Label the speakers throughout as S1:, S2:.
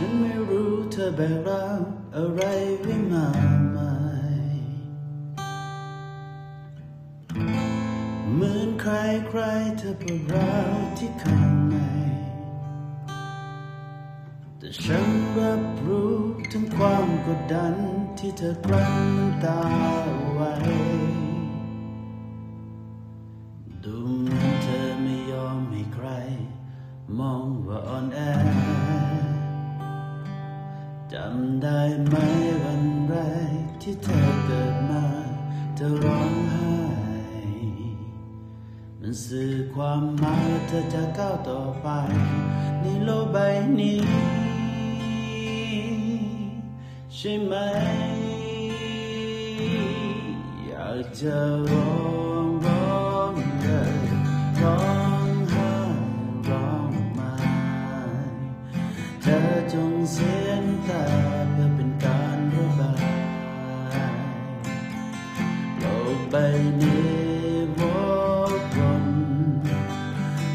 S1: ฉันไม่รู้เธอแบกรับอะไรไว้มากมายเหมือนใครใครเธอปวดร้าวที่ข้างใน แต่ฉันรับรู้ถึงความกดดันที่เธอกลั้นน้ำตาไว้ ดูเหมือนเธอไม่ยอมให้ใคร มองว่าอ่อนแอ จำได้ไหมวันแรกที่เธอเกิดมาเธอร้องไห้ มันสื่อความหมายเธอจะก้าวต่อไป ในโลกใบนี้ ใช่ไหม อยากจะร้องร้ ธอจงเสียน้ำตาเพื่อเป็นการระบายโลกใบนี้วกวน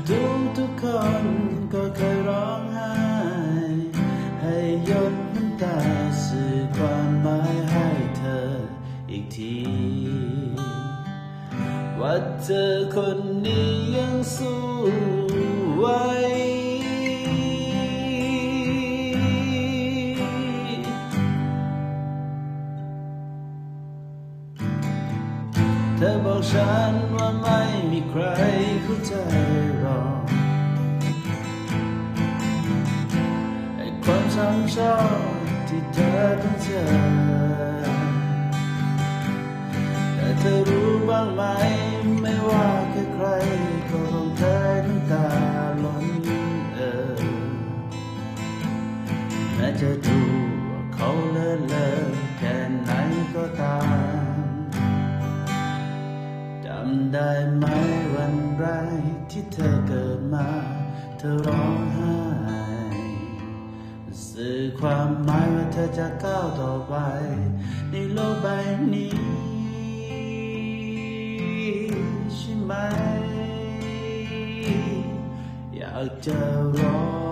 S1: ทุกทุกๆคนก็เคยร้องไห้ ให้หยดน้ำตาสื่อความหมายให้เธออีกที ว่าเธอคนนี้ยัง บอกฉันว่าไม่มีใครเข้าใจหรอกไอ้ความช้ำชอกที่เธอต้องเจอแต่เธอรู้บ้างไหม ไม่ว่าแค่ใครก็ต้องเธอน้ำตาล้นเออแม้จะดูว่าเขาเลิศเลอแค่ไหนก็ตามำได้ไหมวันแรกที่เธอเกิดมา เธอร้องไห้สื่อความหมายว่าเธอจะก้าวต่อไป ในโลกใบนี้ใช่ไหม อยากจะร้อง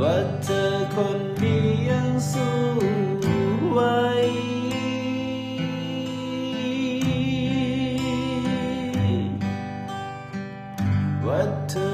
S1: ว่าเธอคนนี้ยังสู้ไหวว่าเธอ